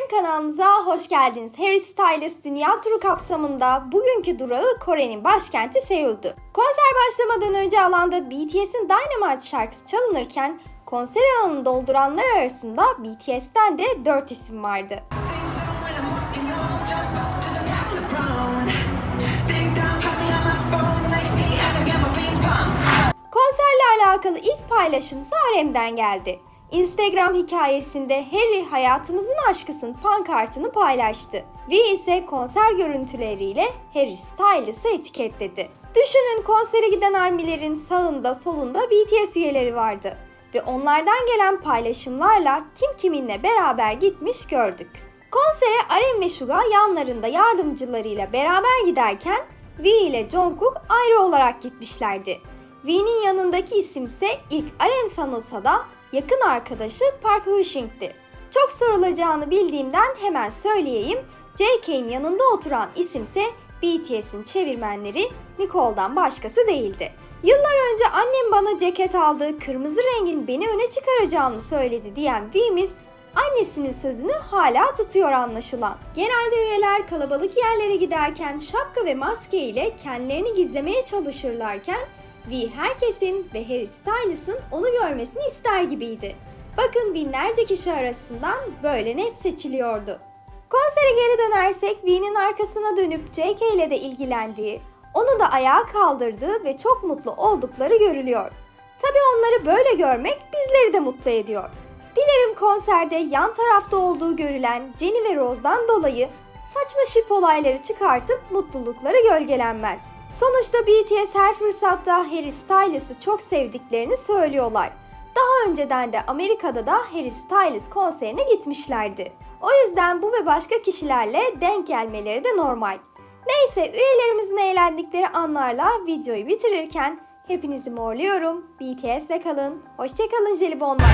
Severim kanalımıza hoş geldiniz. Harry Styles dünya turu kapsamında bugünkü durağı Kore'nin başkenti Seul'dü. Konser başlamadan önce alanda BTS'in Dynamite şarkısı çalınırken konser alanını dolduranlar arasında BTS'ten de 4 isim vardı. Konserle alakalı ilk paylaşımsa Arem'den geldi. Instagram hikayesinde Harry hayatımızın aşkısın pankartını paylaştı. V ise konser görüntüleriyle Harry Styles'ı etiketledi. Düşünün konsere giden armilerin sağında solunda BTS üyeleri vardı. Ve onlardan gelen paylaşımlarla kim kiminle beraber gitmiş gördük. Konsere Arem ve Suga yanlarında yardımcılarıyla beraber giderken V ile Jungkook ayrı olarak gitmişlerdi. V'nin yanındaki isimse ilk Arem sanılsa da yakın arkadaşı Park Hoo-shing'ti. Çok sorulacağını bildiğimden hemen söyleyeyim. JK'nin yanında oturan isimse BTS'in çevirmenleri Nicole'dan başkası değildi. Yıllar önce annem bana ceket aldı, kırmızı rengin beni öne çıkaracağını söyledi diyen V'miz annesinin sözünü hala tutuyor anlaşılan. Genelde üyeler kalabalık yerlere giderken şapka ve maske ile kendilerini gizlemeye çalışırlarken V herkesin ve Harry Styles'ın onu görmesini ister gibiydi. Bakın binlerce kişi arasından böyle net seçiliyordu. Konsere geri dönersek V'nin arkasına dönüp JK ile de ilgilendiği, onu da ayağa kaldırdığı ve çok mutlu oldukları görülüyor. Tabi onları böyle görmek bizleri de mutlu ediyor. Dilerim konserde yan tarafta olduğu görülen Jenny ve Rose'dan dolayı saçma şip olayları çıkartıp mutlulukları gölgelenmez. Sonuçta BTS her fırsatta Harry Styles'ı çok sevdiklerini söylüyorlar. Daha önceden de Amerika'da da Harry Styles konserine gitmişlerdi. O yüzden bu ve başka kişilerle denk gelmeleri de normal. Neyse üyelerimizin eğlendikleri anlarla videoyu bitirirken hepinizi morluyorum. BTS'le kalın. Hoşçakalın jelibonlar.